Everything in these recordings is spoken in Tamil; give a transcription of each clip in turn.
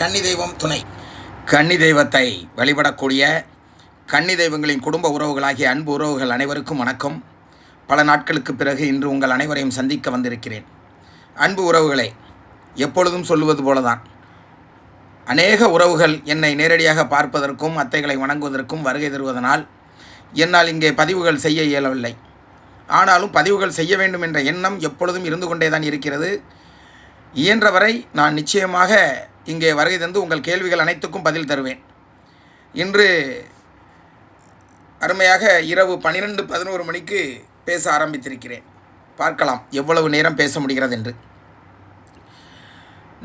கன்னி தெய்வம் துணை. கன்னி தெய்வத்தை வழிபடக்கூடிய கன்னி தெய்வங்களின் குடும்ப உறவுகளாகிய அன்பு உறவுகள் அனைவருக்கும் வணக்கம். பல நாட்களுக்கு பிறகு இன்று உங்கள் அனைவரையும் சந்திக்க வந்திருக்கிறேன். அன்பு உறவுகளை எப்பொழுதும் சொல்லுவது போலதான். அநேக உறவுகள் என்னை நேரடியாக பார்ப்பதற்கும் அத்தைகளை வணங்குவதற்கும் வருகை தருவதனால் என்னால் இங்கே பதிவுகள் செய்ய இயலவில்லை. ஆனாலும் பதிவுகள் செய்ய வேண்டும் என்ற எண்ணம் எப்பொழுதும் இருந்து கொண்டே தான் இருக்கிறது. இயன்றவரை நான் நிச்சயமாக இங்கே வருகை தந்து உங்கள் கேள்விகள் அனைத்துக்கும் பதில் தருவேன். இன்று அருமையாக இரவு பன்னிரெண்டு பதினோரு மணிக்கு பேச ஆரம்பித்திருக்கிறேன். பார்க்கலாம் எவ்வளவு நேரம் பேச முடிகிறது என்று.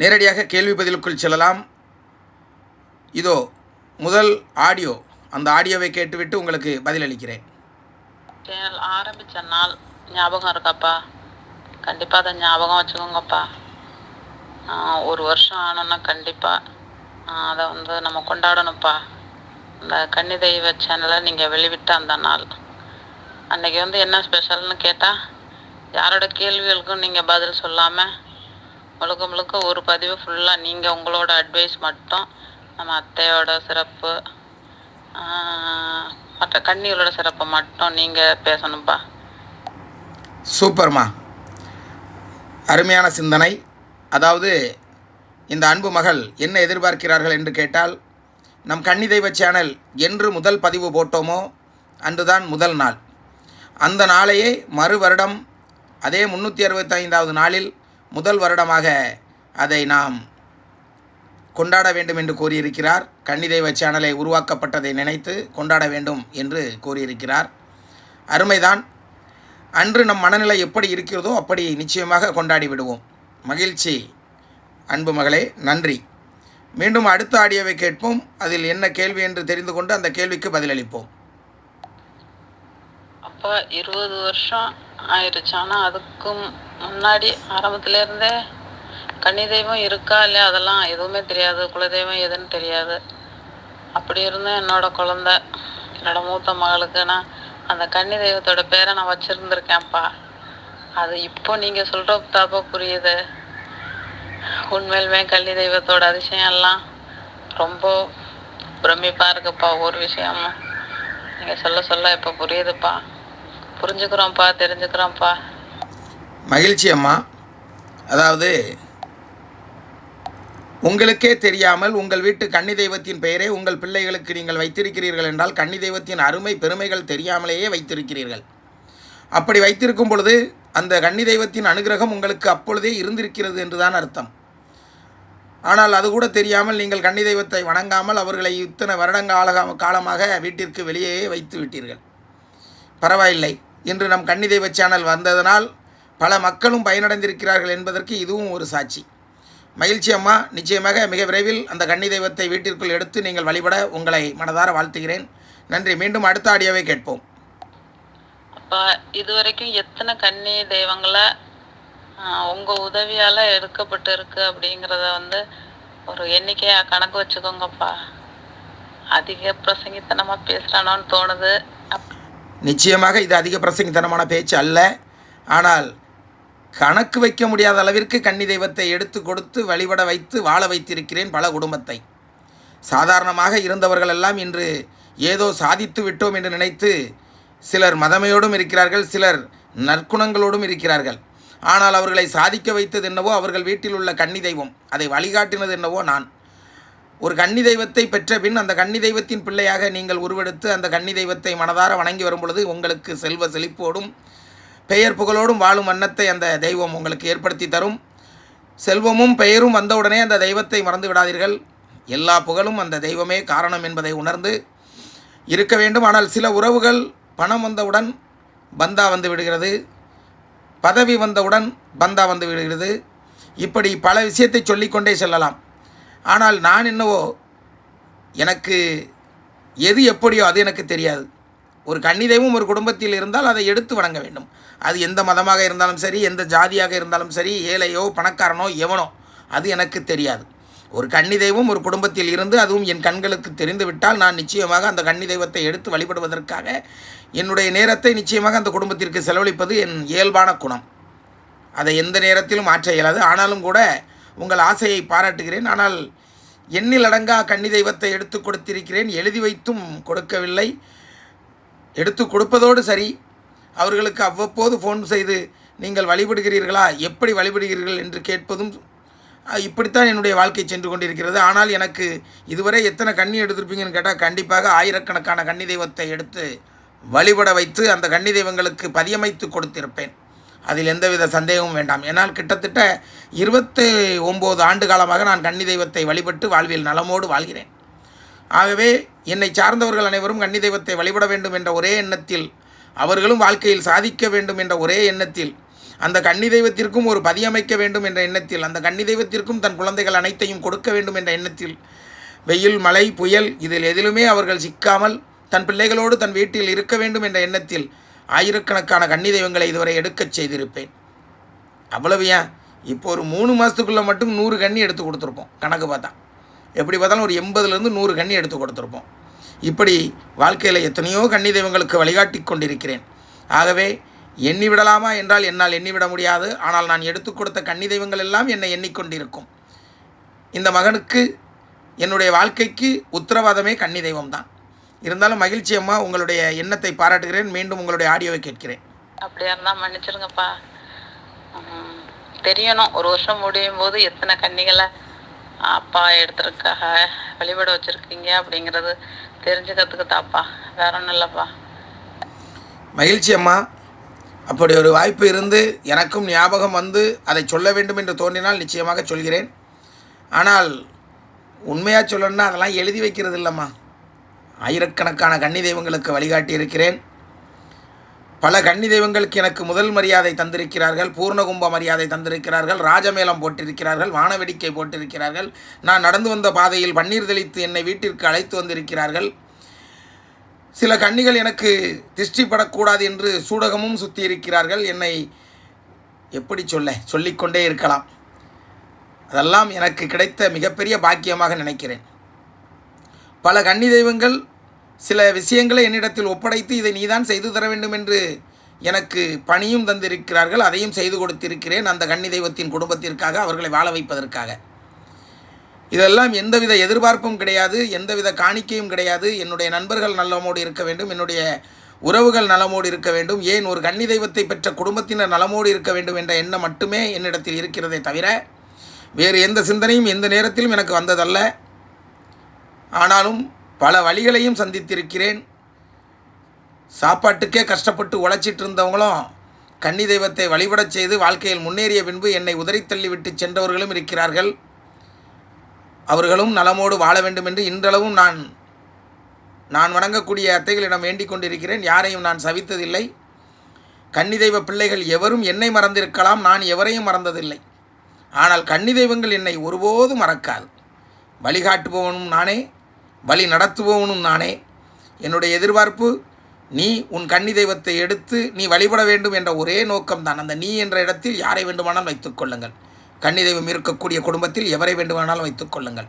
நேரடியாக கேள்வி பதிலுக்குள் செல்லலாம். இதோ முதல் ஆடியோ. அந்த ஆடியோவை கேட்டுவிட்டு உங்களுக்கு பதிலளிக்கிறேன். சேனல் ஆரம்பித்த நாள் ஞாபகம் இருக்காப்பா கண்டிப்பாக அதை ஞாபகம் வச்சுக்கோங்கப்பா. ஒரு வருஷம் ஆனோன்னா கண்டிப்பாக அதை வந்து நம்ம கொண்டாடணும்ப்பா. இந்த கன்னி தெய்வ சேனலை நீங்கள் வெளிவிட்ட அந்த நாள். அன்றைக்கி வந்து என்ன ஸ்பெஷல்னு கேட்டால் யாரோட கேள்விகளுக்கும் நீங்கள் பதில் சொல்லாமல் முழுக்க முழுக்க ஒரு பதிவு ஃபுல்லாக நீங்கள் உங்களோட அட்வைஸ் மட்டும் நம்ம அத்தையோட சிறப்பு மற்ற கன்னிகளோட சிறப்பை மட்டும் நீங்கள் பேசணும்ப்பா. சூப்பர்மா. அருமையான சிந்தனை. அதாவது இந்த அன்பு மகள் என்ன எதிர்பார்க்கிறார்கள் என்று கேட்டால் நம் கன்னி தெய்வ சேனல் என்று முதல் பதிவு போட்டோமோ அன்றுதான் முதல் நாள். அந்த நாளையே மறு வருடம் அதே முந்நூற்றி அறுபத்தைந்தாவது நாளில் முதல் வருடமாக அதை நாம் கொண்டாட வேண்டும் என்று கூறியிருக்கிறார். கன்னி தெய்வ சேனலை உருவாக்கப்பட்டதை நினைத்து கொண்டாட வேண்டும் என்று கூறியிருக்கிறார். அருமைதான். அன்று நம் மனநிலை எப்படி இருக்கிறதோ அப்படி நிச்சயமாக கொண்டாடி விடுவோம். மகிழ்ச்சி. அன்பு மகளே நன்றி. மீண்டும் அடுத்த ஆடியோவை கேட்போம். அதில் என்ன கேள்வி என்று தெரிந்து கொண்டு அந்த கேள்விக்கு பதிலளிப்போம். அப்போ இருபது வருஷம் ஆயிடுச்சு ஆனால் அதுக்கும் முன்னாடி ஆரம்பத்துலேருந்தே கன்னி தெய்வம் இருக்கா இல்லையா? அதெல்லாம் எதுவுமே தெரியாது. குலதெய்வம் எதுன்னு தெரியாது. அப்படி இருந்தும் என்னோட குழந்த என்னோட மூத்த மகளுக்கு நான் அந்த கன்னி தெய்வத்தோட பேரை நான் வச்சுருந்துருக்கேன்ப்பா. அது இப்போ நீங்கள் சொல்கிறப்ப புரியுது. உண்மையிலுமே கன்னி தெய்வத்தோட அதிசயம் எல்லாம் ரொம்ப பிரமிப்பாக இருக்குப்பா ஒவ்வொரு விஷயமும். நீங்கள் சொல்ல சொல்ல இப்போ புரியுதுப்பா. புரிஞ்சுக்கிறோம்ப்பா தெரிஞ்சுக்கிறோம்ப்பா. மகிழ்ச்சி அம்மா. அதாவது உங்களுக்கே தெரியாமல் உங்கள் வீட்டு கன்னி தெய்வத்தின் பெயரை உங்கள் பிள்ளைகளுக்கு நீங்கள் வைத்திருக்கிறீர்கள் என்றால் கன்னி தெய்வத்தின் அருமை பெருமைகள் தெரியாமலேயே வைத்திருக்கிறீர்கள். அப்படி வைத்திருக்கும் பொழுது அந்த கன்னி தெய்வத்தின் அனுகிரகம் உங்களுக்கு அப்பொழுதே இருந்திருக்கிறது என்றுதான் அர்த்தம். ஆனால் அது கூட தெரியாமல் நீங்கள் கன்னி தெய்வத்தை வணங்காமல் அவர்களை இத்தனை வருடங்கால காலமாக வீட்டிற்கு வெளியே வைத்து விட்டீர்கள். பரவாயில்லை. இன்று நம் கன்னி தெய்வ சேனல் வந்ததனால் பல மக்களும் பயனடைந்திருக்கிறார்கள் என்பதற்கு இதுவும் ஒரு சாட்சி. மகிழ்ச்சி அம்மா. நிச்சயமாக மிக விரைவில் அந்த கன்னி தெய்வத்தை வீட்டிற்குள் எடுத்து நீங்கள் வழிபட உங்களை மனதார வாழ்த்துகிறேன். நன்றி. மீண்டும் அடுத்த ஆடியோவை கேட்போம். இதுவரைக்கும் எத்தனை கன்னி தெய்வங்களை உங்கள் உதவியால் எடுக்கப்பட்டு இருக்கு அப்படிங்கிறத வந்து ஒரு எண்ணிக்கையாக கணக்கு வச்சுக்கோங்கப்பா. அதிக பிரசங்கித்தனமாக பேசுகிறானோன்னு தோணுது. நிச்சயமாக இது அதிக பிரசங்கித்தனமான பேச்சு அல்ல. ஆனால் கணக்கு வைக்க முடியாத அளவிற்கு கன்னி தெய்வத்தை எடுத்து கொடுத்து வழிபட வைத்து வாழ வைத்திருக்கிறேன் பல குடும்பத்தை. சாதாரணமாக இருந்தவர்கள் எல்லாம் இன்று ஏதோ சாதித்து விட்டோம் என்று நினைத்து சிலர் மதமையோடும் இருக்கிறார்கள் சிலர் நற்குணங்களோடும் இருக்கிறார்கள். ஆனால் அவர்களை சாதிக்க வைத்தது என்னவோ அவர்கள் வீட்டில் உள்ள கன்னி தெய்வம். அதை வழிகாட்டினது என்னவோ நான். ஒரு கன்னி தெய்வத்தை பெற்ற பின் அந்த கன்னி தெய்வத்தின் பிள்ளையாக நீங்கள் உருவெடுத்து அந்த கன்னி தெய்வத்தை மனதார வணங்கி வரும் பொழுது உங்களுக்கு செல்வ செழிப்போடும் பெயர் புகழோடும் வாழும் வண்ணத்தை அந்த தெய்வம் உங்களுக்கு ஏற்படுத்தி தரும். செல்வமும் பெயரும் வந்தவுடனே அந்த தெய்வத்தை மறந்து விடாதீர்கள். எல்லா புகழும் அந்த தெய்வமே காரணம் என்பதை உணர்ந்து இருக்க வேண்டும். ஆனால் சில உறவுகள் பணம் வந்தவுடன் பந்தா வந்து விடுகிறது. பதவி வந்தவுடன் பந்தா வந்து விடுகிறது. இப்படி பல விஷயத்தை சொல்லிக்கொண்டே செல்லலாம். ஆனால் நான் என்னவோ எனக்கு எது எப்படியோ அது எனக்கு தெரியாது. ஒரு கன்னி தெய்வம் ஒரு குடும்பத்தில் இருந்தால் அதை எடுத்து வணங்க வேண்டும். அது எந்த மதமாக இருந்தாலும் சரி எந்த ஜாதியாக இருந்தாலும் சரி ஏழையோ பணக்காரனோ எவனோ அது எனக்கு தெரியாது. ஒரு கன்னி தெய்வம் ஒரு குடும்பத்தில் இருந்து அதுவும் என் கண்களுக்கு தெரிந்துவிட்டால் நான் நிச்சயமாக அந்த கன்னி தெய்வத்தை எடுத்து வழிபடுவதற்காக என்னுடைய நேரத்தை நிச்சயமாக அந்த குடும்பத்திற்கு செலவழிப்பது என் இயல்பான குணம். அதை எந்த நேரத்திலும் மாற்ற இயலாது. ஆனாலும் கூட உங்கள் ஆசையை பாராட்டுகிறேன். ஆனால் எண்ணில் அடங்கா கன்னி தெய்வத்தை எடுத்து கொடுத்திருக்கிறேன். எழுதி வைத்தும் கொடுக்கவில்லை. எடுத்து கொடுப்பதோடு சரி. அவர்களுக்கு அவ்வப்போது ஃபோன் செய்து நீங்கள் வழிபடுகிறீர்களா? எப்படி வழிபடுகிறீர்கள் என்று கேட்பதும் இப்படித்தான் என்னுடைய வாழ்க்கை சென்று கொண்டிருக்கிறது. ஆனால் எனக்கு இதுவரை எத்தனை கண்ணி எடுத்திருப்பீங்கன்னு கேட்டால் கண்டிப்பாக ஆயிரக்கணக்கான கன்னி தெய்வத்தை எடுத்து வழிபட வைத்து அந்த கன்னி தெய்வங்களுக்கு பதியமைத்து கொடுத்திருப்பேன். அதில் எந்தவித சந்தேகமும் வேண்டாம். ஏன்னால் கிட்டத்தட்ட இருபத்தி ஒம்பது ஆண்டு காலமாக நான் கன்னி தெய்வத்தை வழிபட்டு வாழ்வில் நலமோடு வாழ்கிறேன். ஆகவே என்னை சார்ந்தவர்கள் அனைவரும் கன்னி தெய்வத்தை வழிபட வேண்டும் என்ற ஒரே எண்ணத்தில் அவர்களும் வாழ்க்கையில் சாதிக்க வேண்டும் என்ற ஒரே எண்ணத்தில் அந்த கன்னி தெய்வத்திற்கும் ஒரு பதியமைக்க வேண்டும் என்ற எண்ணத்தில் அந்த கன்னி தெய்வத்திற்கும் தன் குழந்தைகள் அனைத்தையும் கொடுக்க வேண்டும் என்ற எண்ணத்தில் வெயில் மழை புயல் இதில் எதிலுமே அவர்கள் சிக்காமல் தன் பிள்ளைகளோடு தன் வீட்டில் இருக்க வேண்டும் என்ற எண்ணத்தில் ஆயிரக்கணக்கான கன்னி தெய்வங்களை இதுவரை எடுக்கச் செய்திருப்பேன். அவ்வளவு ஏன்? இப்போ ஒரு மூணு மாதத்துக்குள்ளே மட்டும் நூறு கன்னி எடுத்து கொடுத்துருப்போம் கணக்கு பார்த்தா. எப்படி பார்த்தாலும் ஒரு எண்பதுலேருந்து நூறு கன்னி எடுத்து கொடுத்துருப்போம். இப்படி வாழ்க்கையில் எத்தனையோ கன்னி தெய்வங்களுக்கு வழிகாட்டி கொண்டிருக்கிறேன். ஆகவே எண்ணி விடலாமா என்றால் என்னால் எண்ணிவிட முடியாது. ஆனால் நான் எடுத்து கொடுத்த கன்னி தெய்வங்கள் எல்லாம் என்னை எண்ணிக்கொண்டிருக்கும். இந்த மகனுக்கு என்னுடைய வாழ்க்கைக்கு உத்தரவாதமே கன்னி தெய்வம் தான் இருந்தாலும் மகிழ்ச்சி அம்மா உங்களுடைய எண்ணத்தை பாராட்டுகிறேன். மீண்டும் உங்களுடைய ஆடியோவை கேட்கிறேன். அப்படியா இருந்தால் மன்னிச்சிருங்கப்பா. தெரியணும். ஒரு வருஷம் முடியும் போது எத்தனை கன்னிகளை அப்பா எடுத்துருக்காக வழிபட வச்சுருக்கீங்க அப்படிங்கிறது தெரிஞ்சுக்கிறதுக்கு தாப்பா. வேற ஒன்றும் இல்லைப்பா. மகிழ்ச்சி அம்மா. அப்படி ஒரு வாய்ப்பு இருந்து எனக்கும் ஞாபகம் வந்து அதை சொல்ல வேண்டும் என்று தோன்றினால் நிச்சயமாக சொல்கிறேன். ஆனால் உண்மையாக சொல்லணும்னா அதெல்லாம் எழுதி வைக்கிறது இல்லைம்மா. ஆயிரக்கணக்கான கன்னி தெய்வங்களுக்கு வழிகாட்டியிருக்கிறேன். பல கன்னி தெய்வங்களுக்கு எனக்கு முதல் மரியாதை தந்திருக்கிறார்கள் பூர்ணகும்ப மரியாதை தந்திருக்கிறார்கள் ராஜமேளம் போட்டிருக்கிறார்கள் வானவேடிக்கை போட்டிருக்கிறார்கள். நான் நடந்து வந்த பாதையில் பன்னீர் தெளித்து என்னை வீட்டிற்கு அழைத்து வந்திருக்கிறார்கள். சில கன்னிகள் எனக்கு திருஷ்டிப்படக்கூடாது என்று சூடகமும் சுற்றி இருக்கிறார்கள் என்னை எப்படி சொல்ல சொல்லிக்கொண்டே இருக்கலாம். அதெல்லாம் எனக்கு கிடைத்த மிகப்பெரிய பாக்கியமாக நினைக்கிறேன். பல கன்னி தெய்வங்கள் சில விஷயங்களை என்னிடத்தில் ஒப்படைத்து இதை நீதான் செய்து தர வேண்டும் என்று எனக்கு பணியும் தந்திருக்கிறார்கள். அதையும் செய்து கொடுத்திருக்கிறேன் அந்த கன்னி தெய்வத்தின் குடும்பத்திற்காக அவர்களை வாழ வைப்பதற்காக. இதெல்லாம் எந்தவித எதிர்பார்ப்பும் கிடையாது எந்தவித காணிக்கையும் கிடையாது. என்னுடைய நண்பர்கள் நலமோடு இருக்க வேண்டும் என்னுடைய உறவுகள் நலமோடு இருக்க வேண்டும். ஏன் ஒரு கன்னி தெய்வத்தை பெற்ற குடும்பத்தினர் நலமோடு இருக்க வேண்டும் என்ற எண்ணம் மட்டுமே என்னிடத்தில் இருக்கிறதே தவிர வேறு எந்த சிந்தனையும் எந்த நேரத்திலும் எனக்கு வந்ததல்ல. ஆனாலும் பல வழிகளையும் சந்தித்திருக்கிறேன். சாப்பாட்டுக்கே கஷ்டப்பட்டு உழைச்சிட்டு இருந்தவங்களும் கன்னி தெய்வத்தை வழிபடச் செய்து வாழ்க்கையில் முன்னேறிய பின்பு என்னை உதறித் தள்ளிவிட்டு சென்றவர்களும் இருக்கிறார்கள். அவர்களும் நலமோடு வாழ வேண்டும் என்று இன்றளவும் நான் நான் வணங்கக்கூடிய அத்தைகளிடம் வேண்டிக் கொண்டிருக்கிறேன். யாரையும் நான் சவித்ததில்லை. கன்னி தெய்வ பிள்ளைகள் எவரும் என்னை மறந்திருக்கலாம். நான் எவரையும் மறந்ததில்லை. ஆனால் கன்னி தெய்வங்கள் என்னை ஒருபோதும் மறக்காது. வழிகாட்டுபவனும் நானே. வழி நடத்துபவனும் நானே. என்னுடைய எதிர்பார்ப்பு நீ உன் கன்னி தெய்வத்தை எடுத்து நீ வழிபட வேண்டும் என்ற ஒரே நோக்கம்தான். அந்த நீ என்ற இடத்தில் யாரை வேண்டுமானால் வைத்துக் கொள்ளுங்கள். கன்னி தெய்வம் இருக்கக்கூடிய குடும்பத்தில் எவரை வேண்டுமானாலும் வைத்துக் கொள்ளுங்கள்.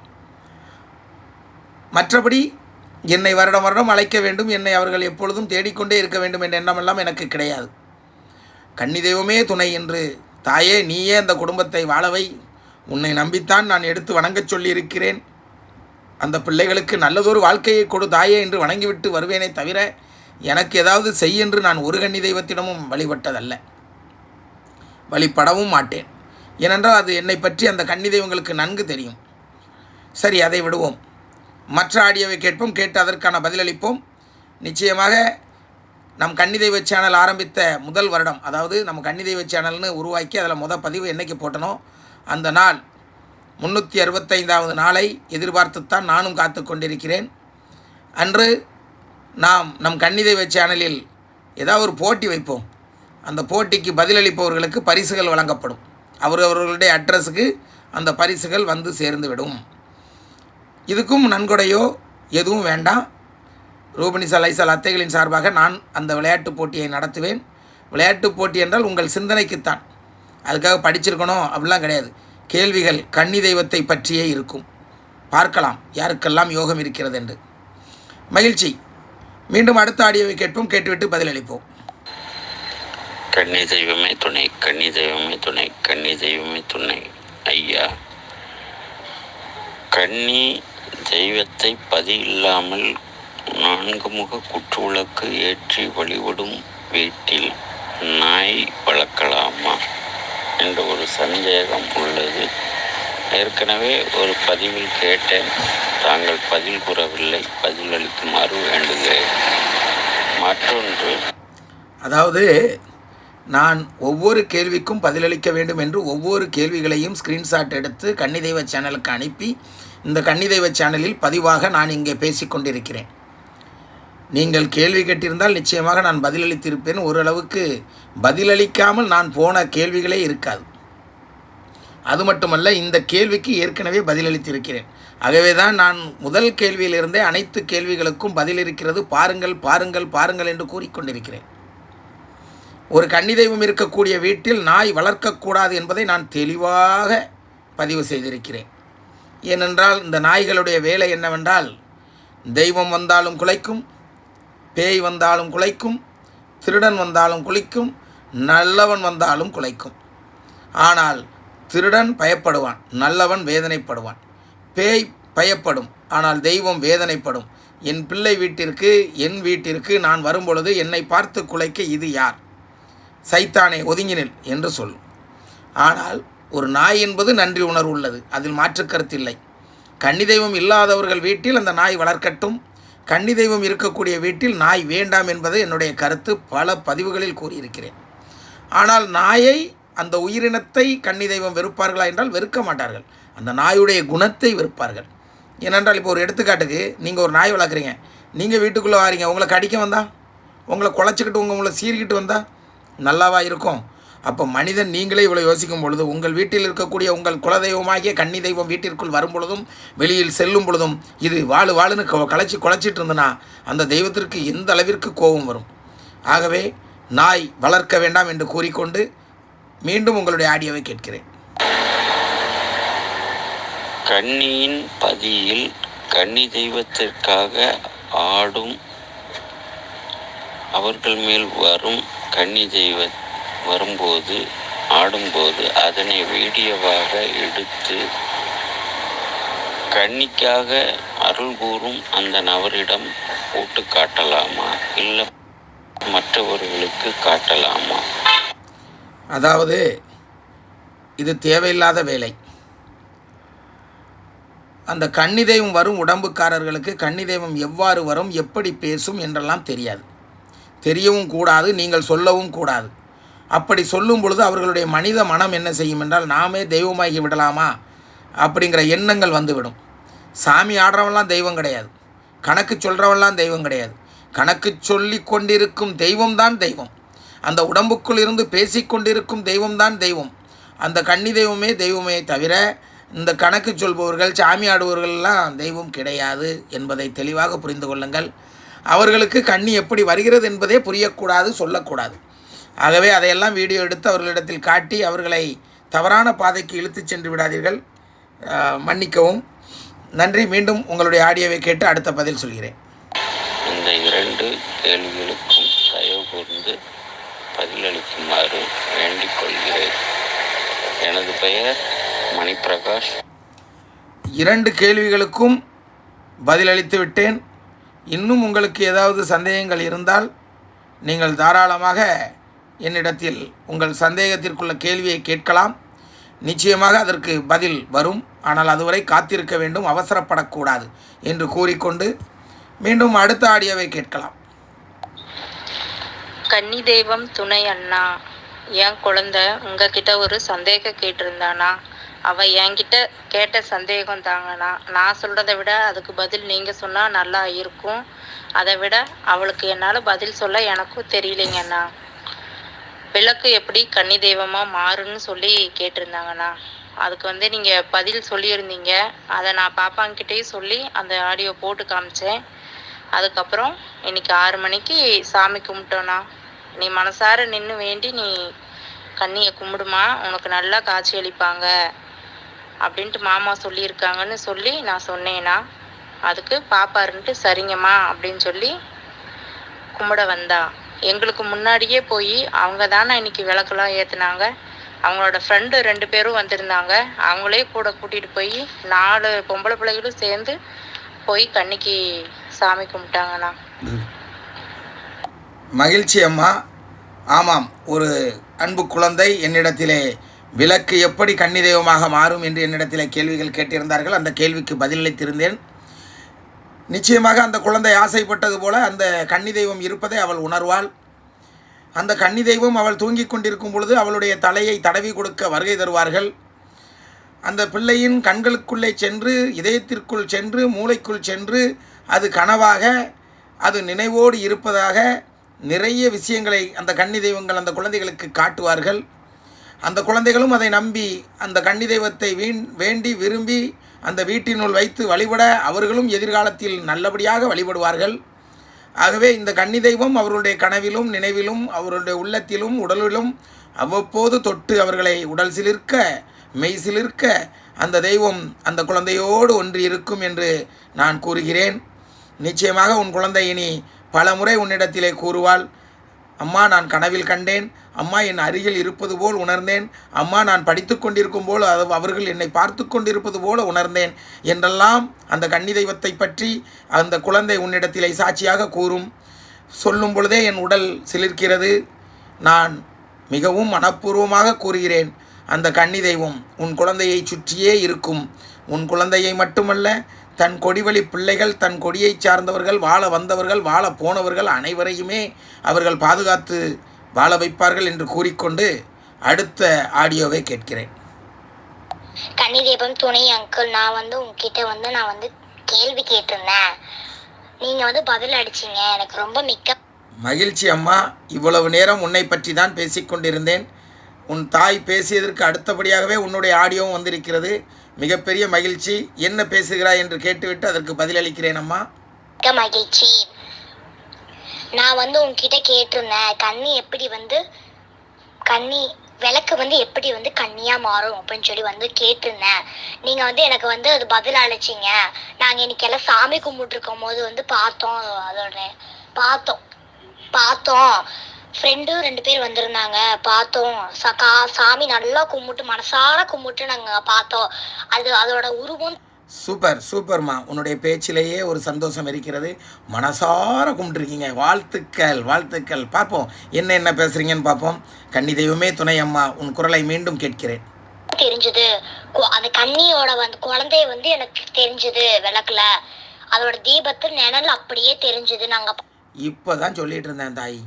மற்றபடி என்னை வருடம் வருடம் அழைக்க வேண்டும். என்னை அவர்கள் எப்பொழுதும் தேடிக்கொண்டே இருக்க வேண்டும் என்ற எண்ணமெல்லாம் எனக்கு கிடையாது. கன்னி தெய்வமே துணை என்று தாயே நீயே அந்த குடும்பத்தை வாழவை. உன்னை நம்பித்தான் நான் எடுத்து வணங்கச் சொல்லியிருக்கிறேன். அந்த பிள்ளைகளுக்கு நல்லதொரு வாழ்க்கையை கொடு தாயே என்று வணங்கிவிட்டு வருவேனே தவிர எனக்கு ஏதாவது செய் என்று நான் ஒரு கன்னி தெய்வத்திடமும் வழிபட்டதல்ல. வழிபடவும் மாட்டேன். ஏனென்றால் அது என்னை பற்றி அந்த கன்னி தெய்வங்களுக்கு நன்கு தெரியும். சரி அதை விடுவோம். மற்ற ஆடியோவை கேட்போம். கேட்டு அதற்கான பதிலளிப்போம். நிச்சயமாக நம் கன்னி தெய்வ சேனல் ஆரம்பித்த முதல் வருடம் அதாவது நம்ம கன்னி தெய்வ சேனல்னு உருவாக்கி அதில் முத பதிவு என்றைக்கு போட்டனோ அந்த நாள் முந்நூற்றி அறுபத்தைந்தாவது நாளை எதிர்பார்த்துத்தான் நானும் காத்து கொண்டிருக்கிறேன். அன்று நாம் நம் கன்னி சேனலில் ஏதாவது ஒரு போட்டி வைப்போம். அந்த போட்டிக்கு பதிலளிப்பவர்களுக்கு பரிசுகள் வழங்கப்படும். அவர் அவர்களுடைய அட்ரஸுக்கு அந்த பரிசுகள் வந்து சேர்ந்து விடும் இதுக்கும் நன்கொடையோ எதுவும் வேண்டாம். ரூபனிசா லைசல் அத்தைகளின் சார்பாக நான் அந்த விளையாட்டுப் போட்டியை நடத்துவேன். விளையாட்டுப் போட்டி என்றால் உங்கள் சிந்தனைக்குத்தான். அதுக்காக படிச்சிருக்கணும் அப்படிலாம் கிடையாது. கேள்விகள் கன்னி தெய்வத்தை பற்றியே இருக்கும். பார்க்கலாம் யாருக்கெல்லாம் யோகம் இருக்கிறது என்று மகிழ்ச்சி. மீண்டும் அடுத்த ஆடியோவை கேட்போம் கேட்டுவிட்டு பதிலளிப்போம். கன்னி தெய்வமே துணை கன்னி தெய்வமே துணை கன்னி தெய்வமே துணை. ஐயா கன்னி தெய்வத்தை பதி இல்லாமல் நான்கு முக குற்றுவிளக்கு ஏற்றி வழிபடும் வீட்டில் நாய் வளர்க்கலாமா? என்ற ஒரு சந்தேகம் உள்ளது. ஏற்கனவே ஒரு பதிவில் கேட்டேன். தாங்கள் பதில் கூறவில்லை. பதில் அளிக்குமாறு வேண்டுகிறேன். மற்றொன்று. அதாவது நான் ஒவ்வொரு கேள்விக்கும் பதிலளிக்க வேண்டும் என்று ஒவ்வொரு கேள்விகளையும் ஸ்க்ரீன்ஷாட் எடுத்து கன்னிதெய்வ சேனலுக்கு அனுப்பி இந்த கன்னிதெய்வ சேனலில் பதிவாக நான் இங்கே பேசிக்கொண்டிருக்கிறேன். நீங்கள் கேள்வி கேட்டிருந்தால் நிச்சயமாக நான் பதிலளித்திருப்பேன். ஓரளவுக்கு பதிலளிக்காமல் நான் போன கேள்விகளே இருக்காது. அது மட்டுமல்ல இந்த கேள்விக்கு ஏற்கனவே பதிலளித்திருக்கிறேன். ஆகவே தான் நான் முதல் கேள்வியிலிருந்தே அனைத்து கேள்விகளுக்கும் பதில் இருக்கிறது பாருங்கள் பாருங்கள் பாருங்கள் என்று கூறிக்கொண்டிருக்கிறேன். ஒரு கன்னி தெய்வம் இருக்கக்கூடிய வீட்டில் நாய் வளர்க்கக்கூடாது என்பதை நான் தெளிவாக பதிவு செய்திருக்கிறேன். ஏனென்றால் இந்த நாய்களுடைய வேலை என்னவென்றால் தெய்வம் வந்தாலும் குலைக்கும் பேய் வந்தாலும் குலைக்கும் திருடன் வந்தாலும் குலைக்கும் நல்லவன் வந்தாலும் குலைக்கும். ஆனால் திருடன் பயப்படுவான் நல்லவன் வேதனைப்படுவான். பேய் பயப்படும் ஆனால் தெய்வம் வேதனைப்படும். என் பிள்ளை வீட்டிற்கு என் வீட்டிற்கு நான் வரும்பொழுது என்னை பார்த்து குலைக்க இது யார்? சைத்தானே ஒதுங்கினில் என்று சொல்லும். ஆனால் ஒரு நாய் என்பது நன்றி உணர்வு உள்ளது அதில் மாற்றுக்கருத்தில்லை கன்னி தெய்வம் இல்லாதவர்கள் வீட்டில் அந்த நாய் வளர்க்கட்டும். கன்னி தெய்வம் இருக்கக்கூடிய வீட்டில் நாய் வேண்டாம் என்பது என்னுடைய கருத்து பல பதிவுகளில் கூறியிருக்கிறேன். ஆனால் நாயை அந்த உயிரினத்தை கன்னி தெய்வம் வெறுப்பார்களா என்றால் வெறுக்க மாட்டார்கள். அந்த நாயுடைய குணத்தை வெறுப்பார்கள். ஏனென்றால் இப்போ ஒரு எடுத்துக்காட்டுக்கு நீங்கள் ஒரு நாய் வளர்க்குறீங்க. நீங்கள் வீட்டுக்குள்ளே வாரீங்க உங்களை கடிக்க வந்தா? உங்களை குலைச்சிக்கிட்டு உங்கள் உங்களை சீறிக்கிட்டு வந்தால் நல்லாவா இருக்கும்? அப்போ மனிதன் நீங்களே இவ்வளோ யோசிக்கும் பொழுது உங்கள் வீட்டில் இருக்கக்கூடிய உங்கள் குலதெய்வமாகிய கன்னி தெய்வம் வீட்டிற்குள் வரும் பொழுதும் வெளியில் செல்லும் பொழுதும் இது வாழு வாழுன்னு க- கலைச்சி குலைச்சிட்டு இருந்தனா அந்த தெய்வத்திற்கு எந்த அளவிற்கு கோபம் வரும்? ஆகவே நாய் வளர்க்க வேண்டாம் என்று கூறிக்கொண்டு மீண்டும் உங்களுடைய ஆடியோவை கேட்கிறேன். கண்ணியின் பதியில் கன்னி தெய்வத்திற்காக ஆடும் அவர்கள் மேல் வரும் கன்னி தெய்வத்தை வரும்போது ஆடும்போது அதனை வீடியோவாக எடுத்து கன்னிக்காக அருள் கூறும் அந்த நபரிடம் போட்டு காட்டலாமா? இல்லை மற்றவர்களுக்கு காட்டலாமா? அதாவது இது தேவையில்லாத வேலை. அந்த கன்னி தெய்வம் வரும் உடம்புக்காரர்களுக்கு கன்னி தெய்வம் எவ்வாறு வரும் எப்படி பேசும் என்றெல்லாம் தெரியாது. தெரியவும் கூடாது நீங்கள் சொல்லவும் கூடாது. அப்படி சொல்லும் பொழுது அவர்களுடைய மனித மனம் என்ன செய்யும் என்றால் நாமே தெய்வமாகி விடலாமா? அப்படிங்கிற எண்ணங்கள் வந்துவிடும். சாமி ஆடுறவன்லாம் தெய்வம் கிடையாது. கணக்கு சொல்கிறவெல்லாம் தெய்வம் கிடையாது. கணக்கு சொல்லி கொண்டிருக்கும் தெய்வம்தான் தெய்வம். அந்த உடம்புக்குள் இருந்து பேசிக்கொண்டிருக்கும் தெய்வம்தான் தெய்வம் அந்த கன்னி தெய்வமே தெய்வமே தவிர இந்த கணக்கு சொல்பவர்கள் சாமி ஆடுபவர்கள்லாம் தெய்வம் கிடையாது என்பதை தெளிவாக புரிந்து கொள்ளுங்கள். அவர்களுக்கு கண்ணி எப்படி வருகிறது என்பதே புரியக்கூடாது சொல்லக்கூடாது. ஆகவே அதையெல்லாம் வீடியோ எடுத்து அவர்களிடத்தில் காட்டி அவர்களை தவறான பாதைக்கு இழுத்துச் சென்று விடாதீர்கள். மன்னிக்கவும். நன்றி. மீண்டும் உங்களுடைய ஆடியோவை கேட்டு அடுத்த பதில் சொல்கிறேன். இந்த இரண்டு கேள்விகளுக்கும் தயவு கூர்ந்து பதிலளிக்குமாறு வேண்டிக் கொள்கிறேன். எனது பெயர் மணிப்பிரகாஷ். இரண்டு கேள்விகளுக்கும் பதிலளித்து விட்டேன். இன்னும் உங்களுக்கு ஏதாவது சந்தேகங்கள் இருந்தால் நீங்கள் தாராளமாக என்னிடத்தில் உங்கள் சந்தேகத்திற்குள்ள கேள்வியை கேட்கலாம். நிச்சயமாக அதற்கு பதில் வரும். ஆனால் அதுவரை காத்திருக்க வேண்டும் அவசரப்படக்கூடாது என்று கூறிக்கொண்டு மீண்டும் அடுத்த ஆடியோவை கேட்கலாம். கன்னி தெய்வம் துணை அண்ணா. என் குழந்தை உங்ககிட்ட ஒரு சந்தேகம் கேட்டிருந்தானா? அவ என்கிட்ட கேட்ட சந்தேகம் தாங்கண்ணா. நான் சொல்றதை விட அதுக்கு பதில் நீங்க சொன்னா நல்லா இருக்கும். அதை விட அவளுக்கு என்னால பதில் சொல்ல எனக்கும் தெரியலைங்கண்ணா. விளக்கு எப்படி கன்னி தெய்வமாக மாறுன்னு சொல்லி கேட்டிருந்தாங்கண்ணா. அதுக்கு வந்து நீங்கள் பதில் சொல்லியிருந்தீங்க. அதை நான் பாப்பாங்கிட்டேயும் சொல்லி அந்த ஆடியோ போட்டு காமிச்சேன். அதுக்கப்புறம் இன்னைக்கு ஆறு மணிக்கு சாமி கும்பிட்டோண்ணா நீ மனசார நின்று வேண்டி நீ கண்ணியை கும்பிடுமா உனக்கு நல்லா காட்சி அளிப்பாங்க அப்படின்ட்டு மாமா சொல்லியிருக்காங்கன்னு சொல்லி நான் சொன்னேன்னா அதுக்கு பாப்பாருன்ட்டு சரிங்கம்மா அப்படின்னு சொல்லி கும்பிட வந்தா. எங்களுக்கு முன்னாடியே போய் அவங்க தானே இன்னைக்கு விளக்கெல்லாம் ஏற்றுனாங்க அவங்களோட ஃப்ரெண்டு ரெண்டு பேரும் வந்திருந்தாங்க. அவங்களே கூட கூட்டிகிட்டு போய் நாலு பொம்பளை பிள்ளைகளும் சேர்ந்து போய் கன்னிக்கு சாமி கும்பிட்டாங்கண்ணா. மகிழ்ச்சி அம்மா. ஆமாம் ஒரு அன்பு குழந்தை என்னிடத்திலே விளக்கு எப்படி கன்னி தெய்வமாக மாறும் என்று என்னிடத்தில் கேள்விகள் கேட்டிருந்தார்கள். அந்த கேள்விக்கு பதிலளித்திருந்தேன். நிச்சயமாக அந்த குழந்தை ஆசைப்பட்டது போல அந்த கன்னி தெய்வம் இருப்பதை அவள் உணர்வாள். அந்த கன்னி தெய்வம் அவள் தூங்கிக் கொண்டிருக்கும் பொழுது அவளுடைய தலையை தடவி கொடுக்க வருகை தருவார்கள். அந்த பிள்ளையின் கண்களுக்குள்ளே சென்று இதயத்திற்குள் சென்று மூளைக்குள் சென்று அது கனவாக அது நினைவோடு இருப்பதாக நிறைய விஷயங்களை அந்த கன்னி தெய்வங்கள் அந்த குழந்தைகளுக்கு காட்டுவார்கள். அந்த குழந்தைகளும் அதை நம்பி அந்த கன்னி தெய்வத்தை வீண் வேண்டி விரும்பி அந்த வீட்டினுள் வைத்து வழிபட அவர்களும் எதிர்காலத்தில் நல்லபடியாக வழிபடுவார்கள். ஆகவே இந்த கன்னி தெய்வம் அவர்களுடைய கனவிலும் நினைவிலும் அவருடைய உள்ளத்திலும் உடலிலும் அவ்வப்போது தொட்டு அவர்களை உடல் சிலிர்க்க மெய் சிலிர்க்க அந்த தெய்வம் அந்த குழந்தையோடு ஒன்று இருக்கும் என்று நான் கூறுகிறேன். நிச்சயமாக உன் குழந்தை இனி பல முறை உன்னிடத்திலே கூறுவாள். அம்மா நான் கனவில் கண்டேன். அம்மா என் அருகில் இருப்பது போல் உணர்ந்தேன். அம்மா நான் படித்து கொண்டிருக்கும் போல் அது அவர்கள் என்னை பார்த்து கொண்டிருப்பது போல உணர்ந்தேன் என்றெல்லாம் அந்த கன்னி தெய்வத்தை பற்றி அந்த குழந்தை உன்னிடத்திலே சாட்சியாக கூறும். சொல்லும் பொழுதே என் உடல் சிலிர்க்கிறது. நான் மிகவும் மனப்பூர்வமாக கூறுகிறேன். அந்த கன்னி தெய்வம் உன் குழந்தையை சுற்றியே இருக்கும். உன் குழந்தையை மட்டுமல்ல தன் கொடிவழி பிள்ளைகள் தன் கொடியைச் சார்ந்தவர்கள் வாழ வந்தவர்கள் வாழ போனவர்கள் அனைவரையுமே அவர்கள் பாதுகாத்து வாழ வைப்பார்கள் என்று கூறிக்கொண்டு அடுத்த ஆடியோவை கேட்கிறேன். கன்னி தீபம் துணை அங்கிள் நான் வந்து உங்ககிட்ட வந்து நான் வந்து கேள்வி கேட்டிருந்தேன். நீங்க வந்து பதில் அடிச்சீங்க எனக்கு ரொம்ப மிக்க மகிழ்ச்சி அம்மா. இவ்வளவு நேரம் உன்னை பற்றி தான் பேசிக்கொண்டிருந்தேன். உன் தாய் பேசியதற்கு அடுத்தபடியாகவே உன்னுடைய ஆடியோவும் வந்திருக்கிறது. மிகப்பெரிய மகிழ்ச்சி. என்ன பேசுகிறாய் என்று கேட்டுவிட்டு அதற்கு பதிலளிக்கிறேன் அம்மா. மகிழ்ச்சி. நான் வந்து உன்கிட்ட கேட்டிருந்தேன் கண்ணி எப்படி வந்து கண்ணி விளக்கு வந்து எப்படி வந்து கண்ணியாக மாறும் அப்படின்னு சொல்லி வந்து கேட்டிருந்தேன். நீங்கள் வந்து எனக்கு வந்து அது பதில் அழைச்சிங்க நாங்கள் இன்னைக்கு எல்லாம் சாமி கும்பிட்டுருக்கும் போது வந்து பார்த்தோம் அதோட பார்த்தோம் பார்த்தோம். ஃப்ரெண்டும் ரெண்டு பேர் வந்திருந்தாங்க. பார்த்தோம். சகா சாமி நல்லா கும்பிட்டு மனசார கும்பிட்டு நாங்க பார்த்தோம். அது அதோட உருவம் சூப்பர் சூப்பர்மா உன்னுடைய பேச்சிலேயே ஒரு சந்தோஷம் இருக்கிறது. மனசார கும்பிட்டுருக்கீங்க. வாழ்த்துக்கள் வாழ்த்துக்கள். பார்ப்போம். என்ன என்ன பேசுகிறீங்கன்னு பார்ப்போம். கன்னி தெய்வமே துணை அம்மா. உன் குரலை மீண்டும் கேட்கிறேன். தெரிஞ்சது. அந்த கன்னியோட வந்து குழந்தைய வந்து எனக்கு தெரிஞ்சது விளக்குல. அதோட தீபத்து நிழல் அப்படியே தெரிஞ்சது நாங்க. ப- இப்போ தான் சொல்லிட்டு இருந்தேன் தாய்.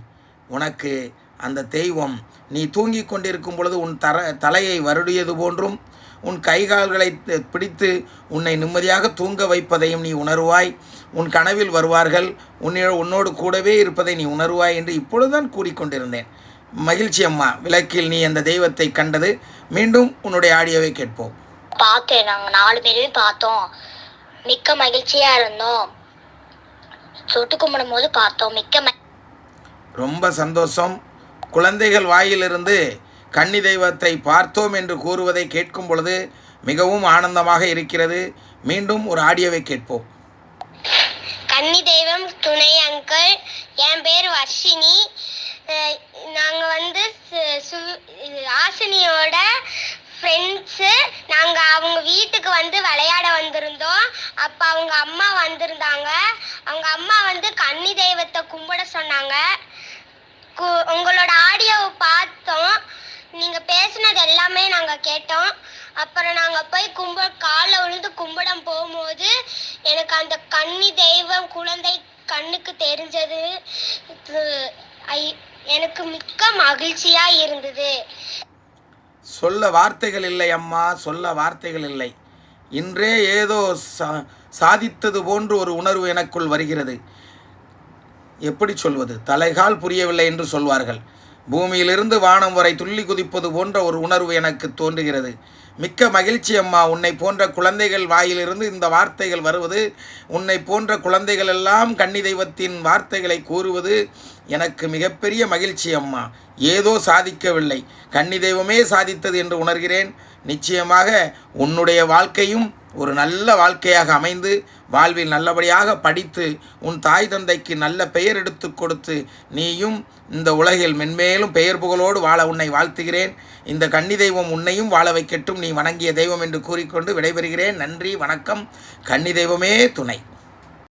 உனக்கு அந்த தெய்வம் நீ தூங்கி கொண்டிருக்கும் பொழுது உன் தர தலையை வருடியது போன்றும் உன் கைகால்களை பிடித்து உன்னை நிம்மதியாக தூங்க வைப்பதையும் நீ உணர்வாய். உன் கனவில் வருவார்கள் உன்னை உன்னோடு கூடவே இருப்பதை நீ உணர்வாய் என்று இப்பொழுதுதான் கூறிக்கொண்டிருந்தேன். மகிழ்ச்சி அம்மா விளக்கில் நீ அந்த தெய்வத்தை கண்டது மீண்டும் உன்னுடைய ஆடியோவை கேட்போம். பார்த்தேன் நாங்கள் நாலு பேருமே பார்த்தோம். மிக்க மகிழ்ச்சியாக இருந்தோம். சொட்டு கும்பிடும் போது பார்த்தோம் மிக்க ம- ரொம்ப சந்தோஷம். குழந்தைகள் வாயிலிருந்து கன்னி தெய்வத்தை பார்த்தோம் என்று கூறுவதை கேட்கும் பொழுது மிகவும் ஆனந்தமாக இருக்கிறது. மீண்டும் ஒரு ஆடியோவை கேட்போம். கன்னி தெய்வம் துணை அங்கிள். என் பேர் வர்ஷினி. நாங்கள் வந்து சு- சு- ஆசினியோட ஃப்ரெண்ட்ஸு நாங்கள் அவங்க வீட்டுக்கு வந்து விளையாட வந்திருந்தோம். அப்போ அவங்க அம்மா வந்திருந்தாங்க. அவங்க அம்மா வந்து கன்னி தெய்வத்தை கும்பிட சொன்னாங்க. உங்களோட ஆடியோவை பார்த்தோம். நீங்கள் பேசினது எல்லாமே நாங்கள் கேட்டோம். அப்புறம் நாங்கள் போய் கும்ப கால விழுந்து கும்பிடம் போகும்போது எனக்கு அந்த கன்னி தெய்வம் குழந்தை கண்ணுக்கு தெரிஞ்சது. ஐ- எனக்கு மிக்க மகிழ்ச்சியாக இருந்தது. சொல்ல வார்த்தைகள் இல்லை அம்மா சொல்ல வார்த்தைகள் இல்லை. இன்றே ஏதோ சா சாதித்தது போன்று ஒரு உணர்வு எனக்குள் வருகிறது. எப்படி சொல்வது? தலைகால் புரியவில்லை என்று சொல்வார்கள். பூமியிலிருந்து வானம் வரை துள்ளி குதிப்பது போன்ற ஒரு உணர்வு எனக்கு தோன்றுகிறது. மிக்க மகிழ்ச்சி அம்மா உன்னை போன்ற குழந்தைகள் வாயிலிருந்து இந்த வார்த்தைகள் வருவது உன்னை போன்ற குழந்தைகள் எல்லாம் கன்னி தெய்வத்தின் வார்த்தைகளை கூறுவது எனக்கு மிகப்பெரிய மகிழ்ச்சி அம்மா. ஏதோ சாதிக்கவில்லை. கன்னி தெய்வமே சாதித்தது என்று உணர்கிறேன். நிச்சயமாக உன்னுடைய வாழ்க்கையும் ஒரு நல்ல வாழ்க்கையாக அமைந்து வாழ்வில் நல்லபடியாக படித்து உன் தாய் தந்தைக்கு நல்ல பெயர் எடுத்து கொடுத்து நீயும் இந்த உலகில் மென்மேலும் பெயர் புகழோடு வாழ உன்னை வாழ்த்துகிறேன். இந்த கன்னி தெய்வம் உன்னையும் வாழ வைக்கட்டும். நீ வணங்கிய தெய்வம் என்று கூறிக்கொண்டு விடைபெறுகிறேன். நன்றி வணக்கம். கன்னி தெய்வமே துணை.